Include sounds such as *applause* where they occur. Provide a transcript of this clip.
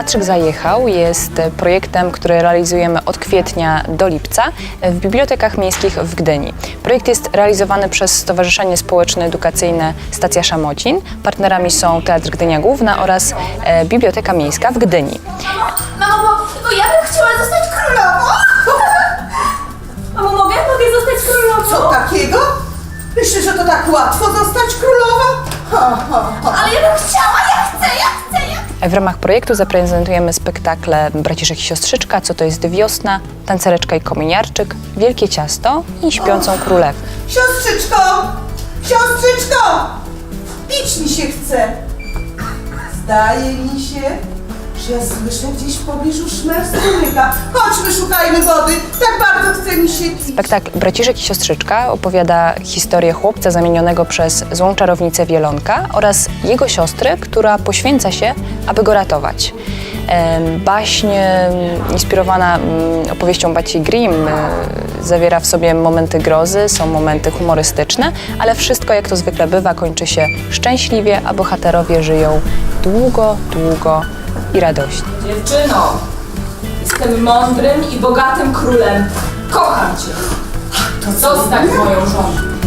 Teatrzyk Zajechał jest projektem, który realizujemy od kwietnia do lipca w bibliotekach miejskich w Gdyni. Projekt jest realizowany przez Stowarzyszenie Społeczno-Edukacyjne Stacja Szamocin. Partnerami są Teatr Gdynia Główna oraz e, Biblioteka Miejska w Gdyni. Mamo, bo ja bym chciała zostać królową. *laughs* Mamo, mogę? Mogę zostać królową? Co takiego? Myślisz, że to tak łatwo zostać królową? Ha, ha, ha. Ale ja bym chciała, W ramach projektu zaprezentujemy spektakle Braciszek i Siostrzyczka, Co to jest wiosna, Tancereczka i Kominiarczyk, Wielkie Ciasto i Śpiącą Królewę. Siostrzyczko! Siostrzyczko! Pić mi się chce. Zdaje mi się, ja słyszę gdzieś w pobliżu szmer strumyka. Chodźmy, szukajmy wody. Tak bardzo chce mi się pić. Spektakl Braciszek i Siostrzyczka opowiada historię chłopca zamienionego przez złą czarownicę Wielonka oraz jego siostry, która poświęca się, aby go ratować. Baśń inspirowana opowieścią Baci Grimm e, zawiera w sobie momenty grozy, są momenty humorystyczne, ale wszystko jak to zwykle bywa kończy się szczęśliwie, a bohaterowie żyją długo, długo i radośnie. Dziewczyno, jestem mądrym i bogatym królem. Kocham cię. To zostań moją żoną.